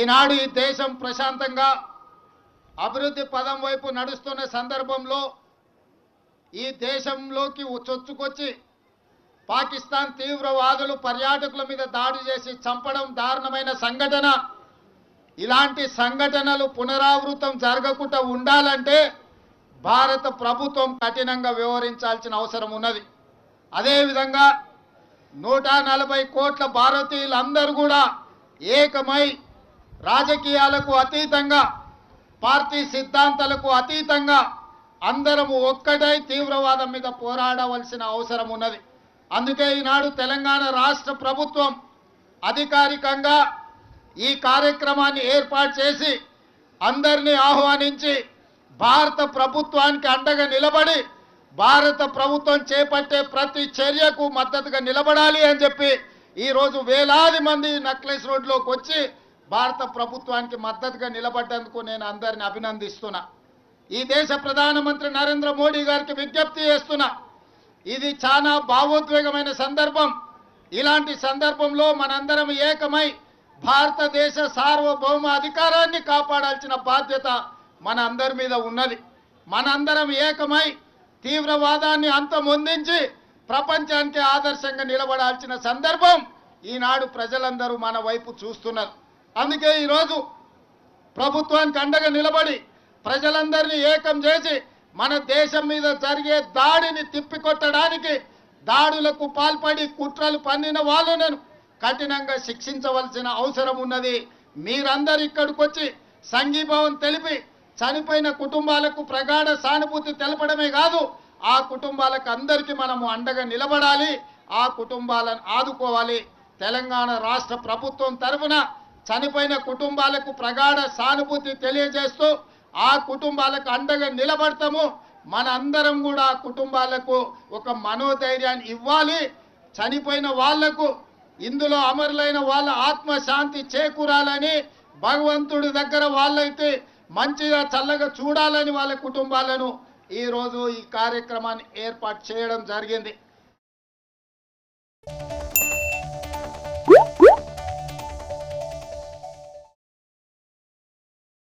ఈనాడు ఈ దేశం ప్రశాంతంగా అభివృద్ధి పదం వైపు నడుస్తున్న సందర్భంలో ఈ దేశంలోకి చొచ్చుకొచ్చి పాకిస్తాన్ తీవ్రవాదులు పర్యాటకుల మీద దాడి చేసి చంపడం దారుణమైన సంఘటన. ఇలాంటి సంఘటనలు పునరావృతం జరగకుండా ఉండాలంటే భారత ప్రభుత్వం కఠినంగా వ్యవహరించాల్సిన అవసరం ఉన్నది. అదేవిధంగా నూట నలభై కోట్ల భారతీయులందరూ కూడా ఏకమై రాజకీయాలకు అతీతంగా పార్టీ సిద్ధాంతాలకు అతీతంగా అందరము ఒక్కటై తీవ్రవాదం మీద పోరాడవలసిన అవసరం ఉన్నది. అందుకే ఈనాడు తెలంగాణ రాష్ట్ర ప్రభుత్వం అధికారికంగా ఈ కార్యక్రమాన్ని ఏర్పాటు చేసి అందరినీ ఆహ్వానించి భారత ప్రభుత్వానికి అండగా నిలబడి భారత ప్రభుత్వం చేపట్టే ప్రతి చర్యకు మద్దతుగా నిలబడాలి అని చెప్పి ఈరోజు వేలాది మంది నక్లెస్ రోడ్లోకి వచ్చి భారత ప్రభుత్వానికి మద్దతుగా నిలబడ్డందుకు నేను అందరిని అభినందిస్తున్నా. ఈ దేశ ప్రధానమంత్రి నరేంద్ర మోడీ గారికి విజ్ఞప్తి చేస్తున్నా. ఇది చాలా భావోద్వేగమైన సందర్భం. ఇలాంటి సందర్భంలో మనందరం ఏకమై భారతదేశ సార్వభౌమ అధికారాన్ని కాపాడాల్సిన బాధ్యత మన అందరి మీద ఉన్నది. మనందరం ఏకమై తీవ్రవాదాన్ని అంతమొందించి ప్రపంచానికి ఆదర్శంగా నిలబడాల్సిన సందర్భం ఈనాడు ప్రజలందరూ మన వైపు చూస్తున్నారు. అందుకే ఈరోజు ప్రభుత్వానికి అండగా నిలబడి ప్రజలందరినీ ఏకం చేసి మన దేశం మీద జరిగే దాడిని తిప్పికొట్టడానికి దాడులకు పాల్పడి కుట్రలు పన్నిన వాళ్ళు నేను కఠినంగా శిక్షించవలసిన అవసరం ఉన్నది. మీరందరూ ఇక్కడికి వచ్చి సంఘీభావం తెలిపి చనిపోయిన కుటుంబాలకు ప్రగాఢ సానుభూతి తెలపడమే కాదు ఆ కుటుంబాలకు అందరికీ మనము అండగా నిలబడాలి ఆ కుటుంబాలను ఆదుకోవాలి. తెలంగాణ రాష్ట్ర ప్రభుత్వం తరఫున చనిపోయిన కుటుంబాలకు ప్రగాఢ సానుభూతి తెలియజేస్తూ ఆ కుటుంబాలకు అండగా నిలబడతాము. మన అందరం కూడా కుటుంబాలకు ఒక మనోధైర్యాన్ని ఇవ్వాలి. చనిపోయిన వాళ్ళకు ఇందులో అమరులైన వాళ్ళ ఆత్మశాంతి చేకూరాలని భగవంతుడి దగ్గర వాళ్ళైతే మంచిగా చల్లగా చూడాలని వాళ్ళ కుటుంబాలను ఈరోజు ఈ కార్యక్రమాన్ని ఏర్పాటు చేయడం జరిగింది.